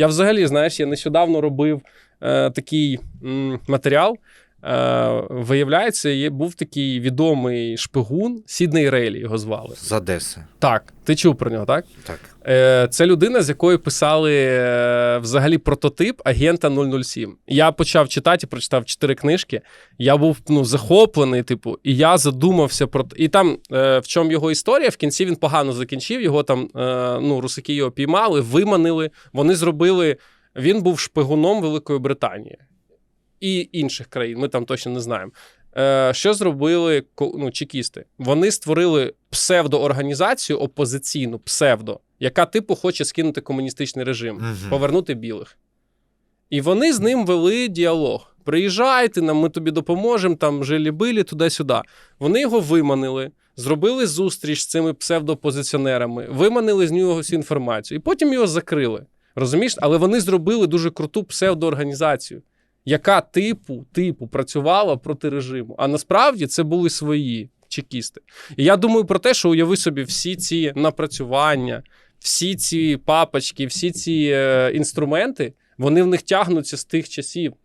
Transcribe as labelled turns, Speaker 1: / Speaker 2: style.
Speaker 1: Я взагалі, знаєш, я нещодавно робив е, такий м, матеріал. Е, виявляється, є, був такий відомий шпигун Сідней Рейлі, його звали.
Speaker 2: З Одеси.
Speaker 1: Так, ти чув про нього, так?
Speaker 2: Так.
Speaker 1: Е, Це людина, з якої писали е, взагалі прототип агента 007. Я почав читати, прочитав чотири книжки. Я був ну, захоплений, типу, і я задумався про і там е, в чому його історія. В кінці він погано закінчив. Його там е, ну, русаки його піймали, виманили. Вони зробили. Він був шпигуном Великої Британії і інших країн. Ми там точно не знаємо. Е, що зробили ну, чекісти? Вони створили псевдоорганізацію опозиційну, псевдо, яка типу хоче скинути комуністичний режим,
Speaker 2: Мгм.
Speaker 1: повернути білих. І вони з ним вели діалог. Приїжджайте нам, ми тобі допоможемо, там жилі-билі, туди-сюди. Вони його виманили, зробили зустріч з цими псевдоопозиціонерами, виманили з нього всю інформацію, і потім його закрили. Розумієш? Але вони зробили дуже круту псевдоорганізацію, яка типу, типу працювала проти режиму. А насправді це були свої чекісти. І я думаю про те, що уяви собі всі ці напрацювання, всі ці папочки, всі ці е, інструменти, вони в них тягнуться з тих часів.